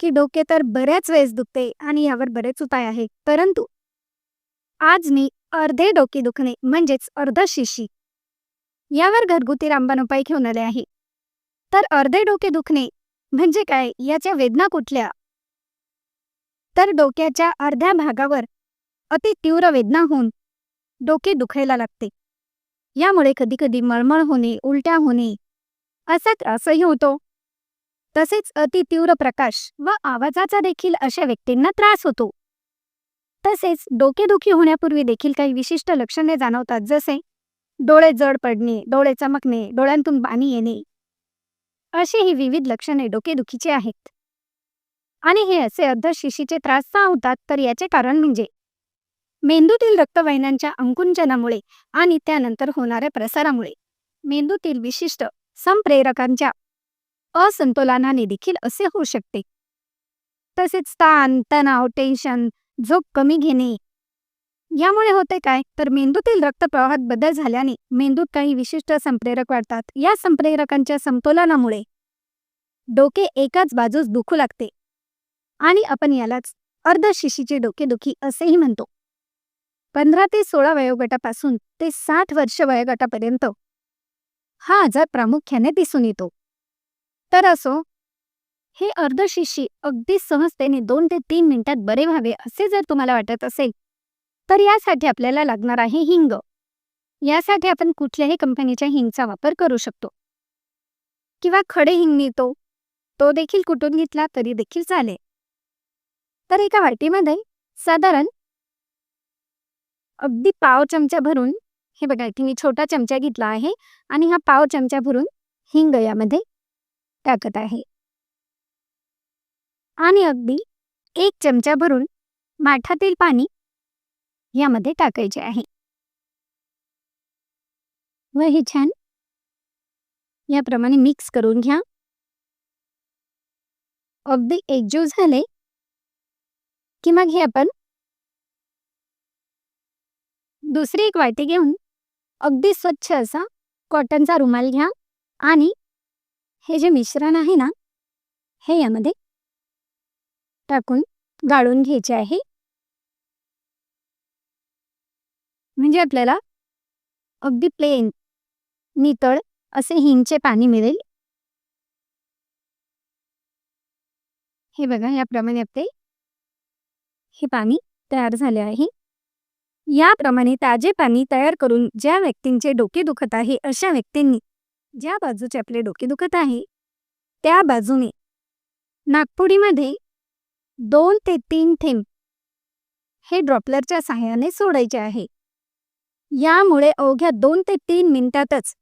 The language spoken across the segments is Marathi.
की डोके तर बऱ्याच वेळेस दुखते आणि यावर बरेच उपाय आहेत. परंतु आज मी अर्धे डोके दुखणे म्हणजेच अर्ध शिशी यावर घरगुती रामबाण उपाय घेऊन आले आहे. तर अर्धे डोके दुखणे म्हणजे काय? याच्या वेदना कुठल्या? तर डोक्याच्या अर्ध्या भागावर अति तीव्र वेदना होऊन डोके दुखायला लागते. यामुळे कधी कधी मळमळ होणे उलट्या होणे असा त्रासही होतो. तसेच अति तीव्र प्रकाश व आवाजाचा देखील अशा व्यक्तींना त्रास होतो. तसेच डोकेदुखी होण्यापूर्वी देखील काही विशिष्ट लक्षणे जाणवतात जसे डोळे जड पडणे डोळे चमकणे डोळ्यांतून पाणी येणे. अशी ही विविध लक्षणे डोकेदुखीची आहेत. आणि हे असे अर्धशिशीचे त्रास का होतात तर याचे कारण म्हणजे मेंदूतील रक्तवाहिन्यांच्या अंकुंचनामुळे आणि त्यानंतर होणाऱ्या प्रसारामुळे. मेंदूतील विशिष्ट संप्रेरकांच्या असंतोलनाने देखील असे होऊ शकते. तसेच ताण तणाव टेन्शन झोप कमी घेणे. यामुळे होते काय? तर मेंदूतील रक्तप्रवाहात बदल झाल्याने मेंदूत काही विशिष्ट संप्रेरक वाढतात. या संप्रेरकांच्या संतोलनामुळे डोके एकाच बाजूस दुखू लागते. आणि आपण यालाच अर्धशिशीचे डोकेदुखी असेही म्हणतो. पंधरा ते सोळा वयोगटापासून ते साठ वर्ष वयोगटापर्यंत हा आजार प्रामुख्याने दिसून येतो. तर असो. हे अर्धशिशी अगदी सहजतेने दोन ते तीन मिनिटात बरे व्हावे असे जर तुम्हाला वाटत असेल तर यासाठी आपल्याला लागणार आहे हिंग. यासाठी आपण कुठल्याही कंपनीच्या हिंगचा वापर करू शकतो. किंवा खडे हिंग मिळतो. तो देखील कुठून घेतला तरी देखील चालेल. तर एका वाटीमध्ये साधारण अगदी पाव चमचा भरून हे बघा इथे मी छोटा चमचा घेतला आहे आणि हा पाव चमचा भरून हिंग यामध्ये टाकत आहे. आणि अगदी एक चमचा भरून माठातील पाणी यामध्ये टाकायचे आहे. व हे छान याप्रमाणे मिक्स करून घ्या. अगदी एकजीव झाले की मग हे आपण दुसरी एक वाटी घेऊन अगदी स्वच्छ असा कॉटनचा रुमाल घ्या आणि हे जे मिश्रण आहे ना हे यामध्ये टाकून गाळून घ्यायचे आहे. म्हणजे आपल्याला अगदी प्लेन नितळ असे हिंगचे पाणी मिळेल. हे बघा याप्रमाणे आपले हे पाणी तयार झाले आहे. याप्रमाणे ताजे पाणी तयार करून ज्या व्यक्तींचे डोके दुखत आहे अशा व्यक्तींनी ज्या बाजूचे आपले डोके दुखत आहे त्या बाजूने नागपुडीमध्ये दोन ते तीन थेंब हे ड्रॉपलरच्या सहाय्याने सोडायचे आहे. यामुळे अवघ्या दोन ते तीन मिनिटातच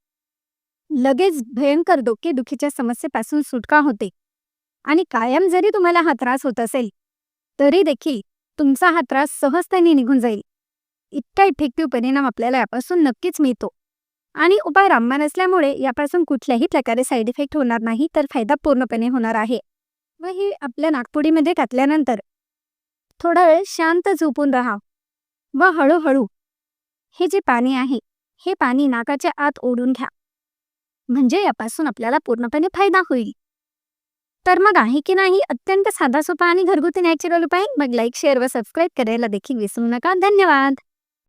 लगेच भयंकर डोकेदुखीच्या समस्येपासून सुटका होते आणि कायम जरी तुम्हाला हा त्रास होत असेल तरी देखील तुमचा हा त्रास सहजतेने निघून जाईल. इतका इफेक्टिव्ह परिणाम आपल्याला यापासून नक्कीच मिळतो. आणि उपाय रामबाण असल्यामुळे यापासून कुठल्याही प्रकारे साईड इफेक्ट होणार नाही तर फायदा पूर्णपणे होणार आहे. व ही आपल्या नागपुडीमध्ये घातल्यानंतर थोडा वेळ शांत झोपून राहा व हळूहळू हे जे पाणी आहे हे पाणी नाकाच्या आत ओढून घ्या. म्हणजे यापासून आपल्याला पूर्णपणे फायदा होईल. तर मग आहे की नाही अत्यंत साधा सोपा आणि घरगुती नॅचरल उपाय? मग लाईक शेअर व सबस्क्राईब करायला देखील विसरू नका. धन्यवाद!